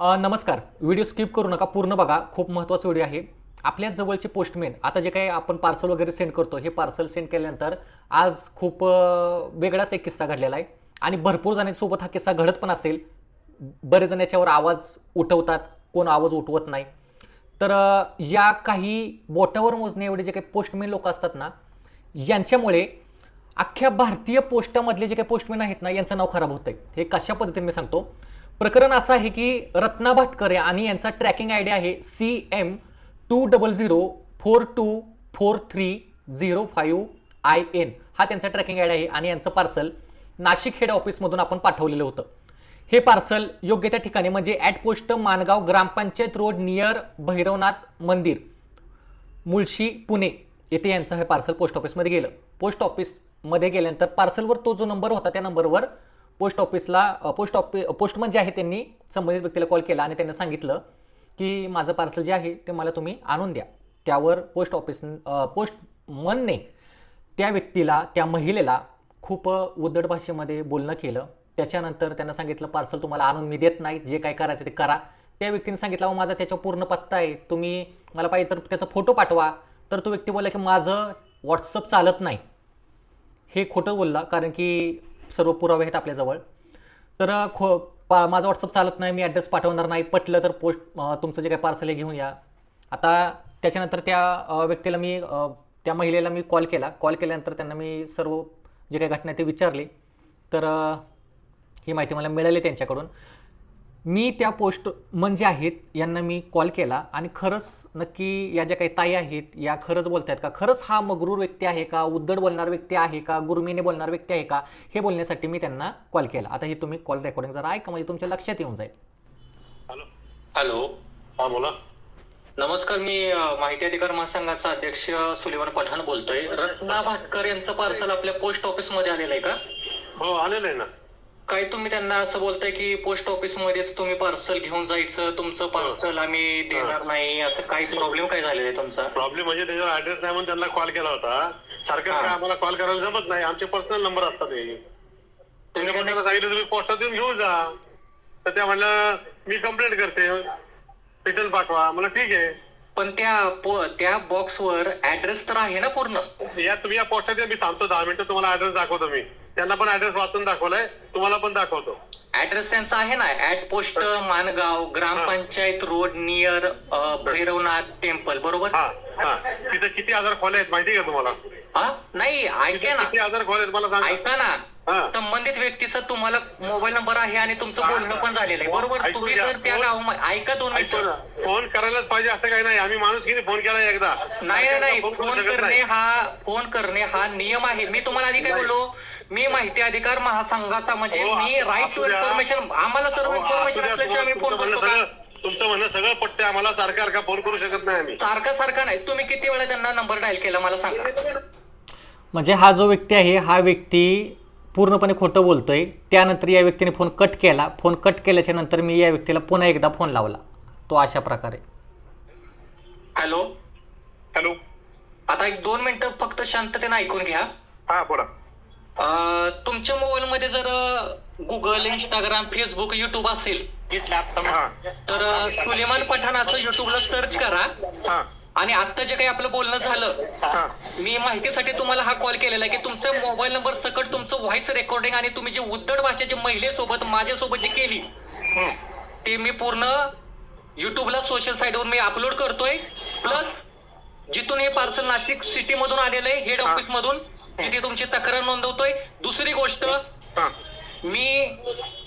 नमस्कार. Video skip करू नका. पूर्ण बघा. खूप महत्त्वाचा व्हिडिओ आहे. आपल्या जवळचे पोस्टमॅन आता जे काही आपण पार्सल वगैरे सेंड करतो हे पार्सल सेंड केल्यानंतर आज खूप वेगळाच एक किस्सा घडलेला आहे. आणि भरपूर जणांसोबत हा किस्सा घडत पण असेल. बरेच जण याच्यावर आवाज उठवतात. कोण आवाज उठवत नाही. तर या काही बोटावर मोजणे एवढे जे काही पोस्टमॅन लोक असतात ना यांच्यामुळे अख्ख्या भारतीय पोस्टामधले जे काही पोस्टमॅन आहेत ना यांचं नाव खराब होतंय. हे कशा पद्धतीने मी सांगतो? प्रकरण असं आहे की रत्ना भाटकरे आणि यांचा ट्रॅकिंग आय डी आहे C M two double zero four two four three zero five I N हा त्यांचा ट्रॅकिंग आय डी आहे आणि यांचं पार्सल नाशिक हेड ऑफिसमधून आपण पाठवलेलं होतं. हे पार्सल योग्य त्या ठिकाणी म्हणजे at post Mangaon grampanchayat road near Bhairavnath मंदिर मुळशी पुणे येथे यांचं हे पार्सल पोस्ट ऑफिसमध्ये गेलं. पोस्ट ऑफिसमध्ये गेल्यानंतर पार्सलवर तो जो नंबर होता त्या नंबरवर पोस्ट ऑफिसला पोस्ट ऑफिस पोस्टमन जे आहे त्यांनी संबंधित व्यक्तीला कॉल केला आणि त्यांना सांगितलं की माझं पार्सल जे आहे ते मला तुम्ही आणून द्या. त्यावर पोस्ट ऑफिस पोस्टमनने त्या व्यक्तीला त्या महिलेला खूप उद्धट भाषेमध्ये बोलणं केलं. त्याच्यानंतर त्यांना सांगितलं पार्सल तुम्हाला आणून मी देत नाही. जे काय करायचं ते करा. त्या व्यक्तीने सांगितलं "अहो, माझा त्याच्यावर पूर्ण पत्ता आहे. तुम्ही मला पाहिजे तर त्याचा फोटो पाठवा. तर तो व्यक्ती बोलला की माझं व्हॉट्सअप चालत नाही. हे खोटं बोलला कारण की सर्व पुरावे आहेत आपल्याजवळ. तर खो पा माझा व्हॉट्सअप चालत नाही मी ॲड्रेस पाठवणार नाही. पटलं तर पोस्ट तुमचं जे काही पार्सल आहे घेऊन या. आता त्याच्यानंतर त्या व्यक्तीला मी त्या महिलेला मी कॉल केला. कॉल केल्यानंतर त्यांना मी सर्व जे काही घटना आहे ते विचारली. तर ही माहिती मला मिळाली त्यांच्याकडून. मी त्या पोस्ट म्हणजे आहेत यांना मी कॉल केला आणि खरंच नक्की या ज्या काही ताई आहेत या खरंच बोलत आहेत का? खरंच हा मगरूर व्यक्ती आहे का? उद्धट बोलणार व्यक्ती आहे का? गुरमीने बोलणार व्यक्ती आहे का? हे बोलण्यासाठी मी त्यांना कॉल केला. आता ही तुम्ही कॉल रेकॉर्डिंग जरा ऐका म्हणजे तुमच्या लक्षात येऊन जाईल. हॅलो. हॅलो. हा बोला. नमस्कार मी माहिती अधिकार महासंघाचा अध्यक्ष सुलेमान पठाण बोलतोय. रत्ना भाटकर यांचं पार्सल आपल्या पोस्ट ऑफिसमध्ये आलेलं आहे का? हो आलेलं आहे ना. काय तुम्ही त्यांना असं बोलताय की पोस्ट ऑफिस मध्येच तुम्ही पार्सल घेऊन जायचं तुमचं पार्सल आम्ही देणार नाही असं काही प्रॉब्लेम काय झालेला आहे तुमचा? प्रॉब्लेम म्हणजे त्याच्यावर ऍड्रेस नाही म्हणून त्यांना कॉल केला होता. सारखं. काय आम्हाला कॉल करायला जमत नाही. आमचे पर्सनल नंबर असतात त्यांनी पण त्यांना सांगितलं तुम्ही पोस्टात येऊन घेऊन जा. तर त्या म्हणलं मी कंप्लेंट करते. रिटर्न पाठवा. मला ठीक आहे. पण त्या त्या बॉक्सवर ऍड्रेस तर आहे ना पूर्ण? या तुम्ही या पोस्टात या मी थांबतो दहा मिनिटं तुम्हाला ऍड्रेस दाखवतो मी. त्यांना पण ऍड्रेस वाचून दाखवलाय. तुम्हाला पण दाखवतो. ऍड्रेस त्यांचा आहे ना at post Mangaon grampanchayat road near Bhairavnath temple बरोबर? हा हा. तिथे किती हजार खोल्या आहेत माहिती आहे का तुम्हाला? हा? नाही ऐका ना. किती हजार खोल्या आहेत मला सांगा. ऐका ना. संबंधित व्यक्तीचा तुम्हाला मोबाईल नंबर आहे आणि तुमचं बोलणं पण झालेलं आहे. बरोबर? ऐकून तुम्ही घ्या. जर त्या फोन- गावामध्ये ऐका दोन ऐकतो मिनिटं ना फोन करायलाच पाहिजे असं काही नाही. आम्ही माणूस किती फोन केला एकदा. नाही नाही नाही. फोन करू फोन शकत करणे नाही. हा फोन करणे हा नियम आहे. मी तुम्हाला आधी काय नाही. बोललो? मी माहिती अधिकार महासंघाचा म्हणजे हो, मी राईट टू असू द्या. इन्फॉर्मेशन आम्हाला सर्व अहो, इन्फॉर्मेशन द्या, असल्याशिवाय तुमचं फोन म्हणणं करतो का? सगळं- तुमचं म्हणणं सगळं पटतंय. आम्हाला सारखं सारखा फोन करू शकत नाही आम्ही. सारखा सारखा नाही. तुम्ही किती वेळा त्यांना नंबर डायल केला? मला सांगा. म्हणजे हा जो व्यक्ती आहे हा व्यक्ती पूर्णपणे खोटं बोलतोय. त्यानंतर या व्यक्तीने फोन कट केला. फोन कट केल्याच्यानंतर मी या व्यक्तीला पुन्हा एकदा फोन लावला. तो अशा प्रकारे. हॅलो. हॅलो. आता एक दोन मिनिटं फक्त शांततेने ऐकून घ्या. हा बोला. अं, तुमच्या मोबाईल मध्ये जर गुगल इंस्टाग्राम फेसबुक युट्यूब असेल हा तर अं, सुलेमान पठाणाचं युट्यूबला सर्च करा. हा. आणि आता जे काही आपलं बोलणं झालं मी माहितीसाठी तुम्हाला हा कॉल केलेला आहे की तुमचा मोबाईल नंबर सकट तुमचं व्हॉइस रेकॉर्डिंग आणि तुम्ही जे उद्धट भाषेची महिलेसोबत माझ्यासोबत जी केली. ते मी पूर्ण युट्यूबला सोशल साईटवर मी अपलोड करतोय प्लस जिथून हे पार्सल नाशिक सिटी मधून आलेलं आहे हेड. ऑफिस मधून तिथे तुमची तक्रार नोंदवतोय दुसरी गोष्ट मी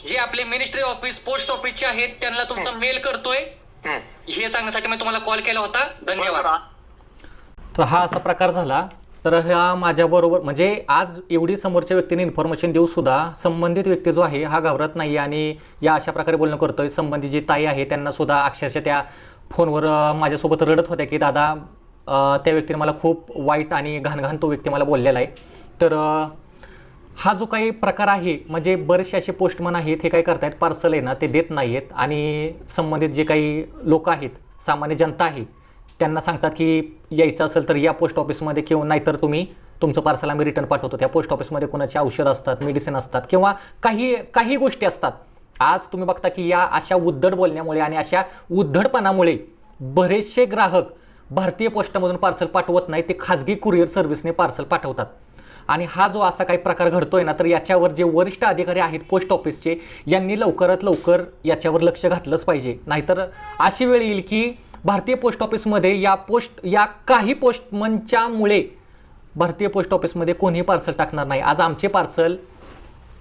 जे आपले मिनिस्ट्री ऑफिस पोस्ट ऑफिसचे आहेत त्यांना तुमचा मेल करतोय. हे सांगण्यासाठी मी तुम्हाला कॉल केला होता. धन्यवाद. तर हा असा प्रकार झाला. तर हा माझ्याबरोबर म्हणजे आज एवढी समोरच्या व्यक्तीने इन्फॉर्मेशन देऊ सुद्धा संबंधित व्यक्ती जो आहे हा घाबरत नाही आणि या अशा प्रकारे बोलणं करतोय. संबंधित जी ताई आहे त्यांना सुद्धा अक्षरशः त्या फोनवर माझ्यासोबत रडत होत्या की दादा त्या व्यक्तीने मला खूप वाईट आणि घाणघाण तो व्यक्ती मला बोललेला आहे. तर हा जो काही प्रकार आहे म्हणजे बरेचसे असे पोस्टमन आहेत हे काय करतायत पार्सल आहे ना ते देत नाही आहेत आणि संबंधित जे काही लोक आहेत सामान्य जनता आहे त्यांना सांगतात की यायचं असेल तर या पोस्ट ऑफिसमध्ये किंवा नाहीतर तुम्ही तुमचं पार्सल आम्ही रिटर्न पाठवतो. त्या पोस्ट ऑफिसमध्ये कोणाचे औषध असतात मेडिसिन असतात किंवा काही काही गोष्टी असतात. आज तुम्ही बघता की या अशा उद्धट बोलण्यामुळे आणि अशा उद्धटपणामुळे बरेचसे ग्राहक भारतीय पोस्टामधून पार्सल पाठवत नाही ते खाजगी कुरिअर सर्व्हिसने पार्सल पाठवतात. आणि हा जो असा काही प्रकार घडतोय ना तर याच्यावर जे वरिष्ठ अधिकारी आहेत पोस्ट ऑफिसचे यांनी लवकरात लवकर याच्यावर लक्ष घातलंच पाहिजे. नाहीतर अशी वेळ येईल की भारतीय पोस्ट ऑफिसमध्ये या पोस्ट या काही पोस्टमनच्यामुळे भारतीय पोस्ट ऑफिसमध्ये कोणीही पार्सल टाकणार नाही. आज आमचे पार्सल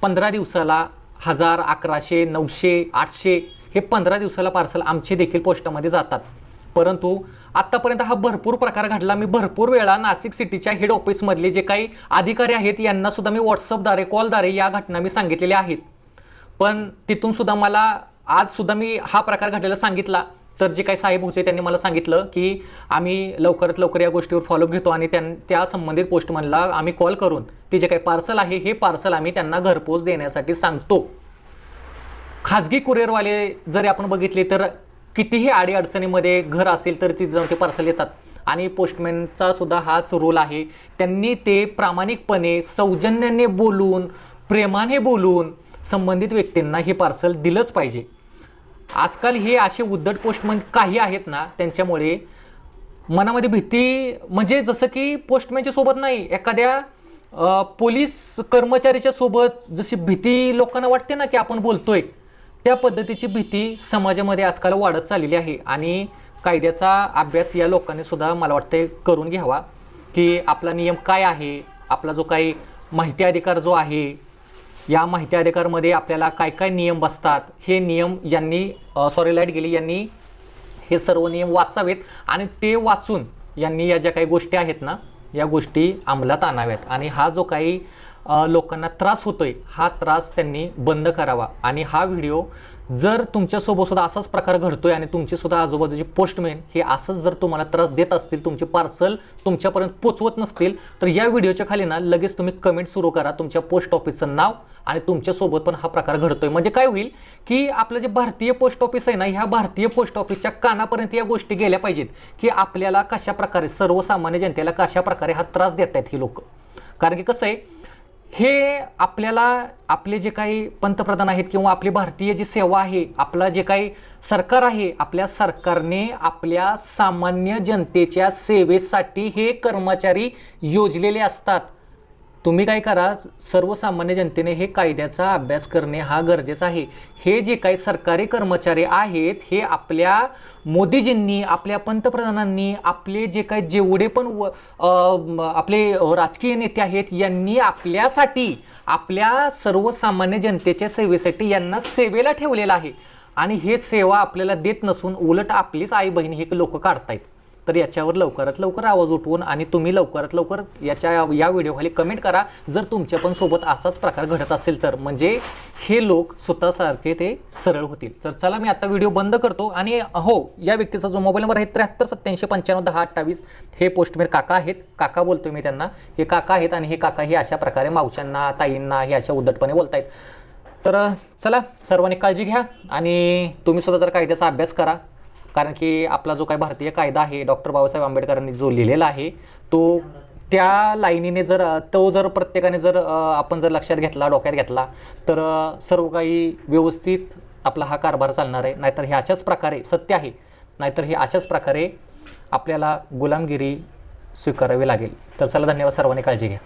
पंधरा दिवसाला हजार अकराशे नऊशे आठशे हे पंधरा दिवसाला पार्सल आमचे देखील पोस्टामध्ये जातात. परंतु आत्तापर्यंत हा भरपूर प्रकार घडला. मी भरपूर वेळा नाशिक सिटीच्या हेड ऑफिसमधले जे काही अधिकारी आहेत यांना सुद्धा मी व्हॉट्सअपद्वारे कॉलद्वारे या घटना मी सांगितलेल्या आहेत. पण तिथून सुद्धा मला आज सुद्धा मी हा प्रकार घडलेला सांगितला. तर जे काही साहेब होते त्यांनी मला सांगितलं की आम्ही लवकरात लवकर या गोष्टीवर फॉलोअप घेतो आणि त्यां त्या संबंधित पोस्टमनला आम्ही कॉल करून ते जे काही पार्सल आहे हे पार्सल आम्ही त्यांना घरपोच देण्यासाठी सांगतो. खाजगी कुरिअरवाले जरी आपण बघितले तर कितीही अडीअडचणीमध्ये घर असेल तर तिथे जाऊन ते पार्सल येतात. आणि पोस्टमॅनचा सुद्धा हाच रोल आहे. त्यांनी ते प्रामाणिकपणे सौजन्याने बोलून प्रेमाने बोलून संबंधित व्यक्तींना हे पार्सल दिलंच पाहिजे. आजकाल हे असे उद्धट पोस्टमन काही आहेत ना त्यांच्यामुळे मनामध्ये भीती म्हणजे जसं की पोस्टमॅनच्या सोबत नाही एखाद्या पोलीस कर्मचारीच्या सोबत जशी भीती लोकांना वाटते ना की आपण बोलतोय त्या पद्धतीची भीती समाजामध्ये आजकाल वाढत चाललेली आहे. आणि कायद्याचा अभ्यास या लोकांनी सुद्धा मला वाटते करून घ्यावा की आपला नियम काय आहे आपला जो काही माहिती अधिकार जो आहे या माहिती अधिकारमध्ये आपल्याला काय काय नियम बसतात हे नियम यांनी सॉरी लाइट गेली यांनी हे सर्व नियम वाचावेत आणि ते वाचून यांनी या ज्या काही गोष्टी आहेत ना या गोष्टी अंमलात आणाव्यात. आणि हा जो काही लोकांना त्रास होतोय हा त्रास त्यांनी बंद करावा. आणि हा व्हिडिओ जर तुमच्यासोबत सुद्धा असाच प्रकार घडतोय आणि तुमचे सुद्धा आजूबाजूचे पोस्टमॅन हे असंच जर तुम्हाला त्रास देत असतील तुमचे पार्सल तुमच्यापर्यंत पोचवत नसतील तर या व्हिडिओच्या खाली ना लगेच तुम्ही कमेंट सुरू करा तुमच्या पोस्ट ऑफिसचं नाव आणि तुमच्यासोबत पण हा प्रकार घडतोय. म्हणजे काय होईल की आपलं जे भारतीय पोस्ट ऑफिस आहे ना ह्या भारतीय पोस्ट ऑफिसच्या कानापर्यंत या गोष्टी गेल्या पाहिजेत की आपल्याला कशा प्रकारे सर्वसामान्य जनतेला कशा प्रकारे हा त्रास देत आहेत ही लोक. कारण की कसं आहे हे आपल्याला आपले जे काही पंतप्रधान आहेत किंवा आपली भारतीय जी सेवा आहे आपलं जे काही सरकार आहे आपल्या सरकारने आपल्या सामान्य जनतेच्या सेवेसाठी हे कर्मचारी योजलेले असतात. तुम्ही काय करा सर्वसामान्य जनतेने हे कायद्याचा अभ्यास करणे हा गरजेचा आहे. हे जे काही सरकारी कर्मचारी आहेत हे आपल्या मोदीजींनी आपल्या पंतप्रधानांनी आपले जे काही जेवढे पण व आपले राजकीय नेते आहेत यांनी आपल्यासाठी आपल्या सर्वसामान्य जनतेच्या सेवेसाठी यांना सेवेला ठेवलेलं आहे. आणि हे सेवा आपल्याला देत नसून उलट आपलीच आई बहीण हे लोक काढतायत. तर याच्यावर लवकरात लवकर आवाज उठवून आणि तुम्ही लवकरात लवकर याच्या या व्हिडिओखाली कमेंट करा. जर तुमच्या पण सोबत असाच प्रकार घडत असेल तर म्हणजे हे लोक स्वतःसारखे ते सरळ होतील. तर चला मी आता व्हिडिओ बंद करतो आणि हो या व्यक्तीचा जो मोबाईल नंबर आहे त्र्याहत्तर सत्याऐंशी पंच्याण्णव दहा अठ्ठावीस हे पोस्टमेर काका आहेत. काका बोलतोय मी त्यांना. हे काका आहेत आणि हे काका हे अशा प्रकारे मावशांना ताईंना हे अशा उद्धटपणे बोलतायत. तर चला सर्वांनी काळजी घ्या आणि तुम्ही सुद्धा जर कायद्याचा अभ्यास करा कारण की आपला जो काही भारतीय कायदा आहे डॉक्टर बाबासाहेब आंबेडकरांनी जो लिहिलेला आहे तो त्या लाईनीने जर तो जर प्रत्येकाने जर आपण जर लक्षात घेतला डोक्यात घेतला तर सर्व काही व्यवस्थित आपला हा कारभार चालणार आहे. नाहीतर हे अशाच प्रकारे सत्य आहे. नाहीतर हे अशाच प्रकारे आपल्याला गुलामगिरी स्वीकारावी लागेल. तर चला धन्यवाद सर्वांनी काळजी घ्या.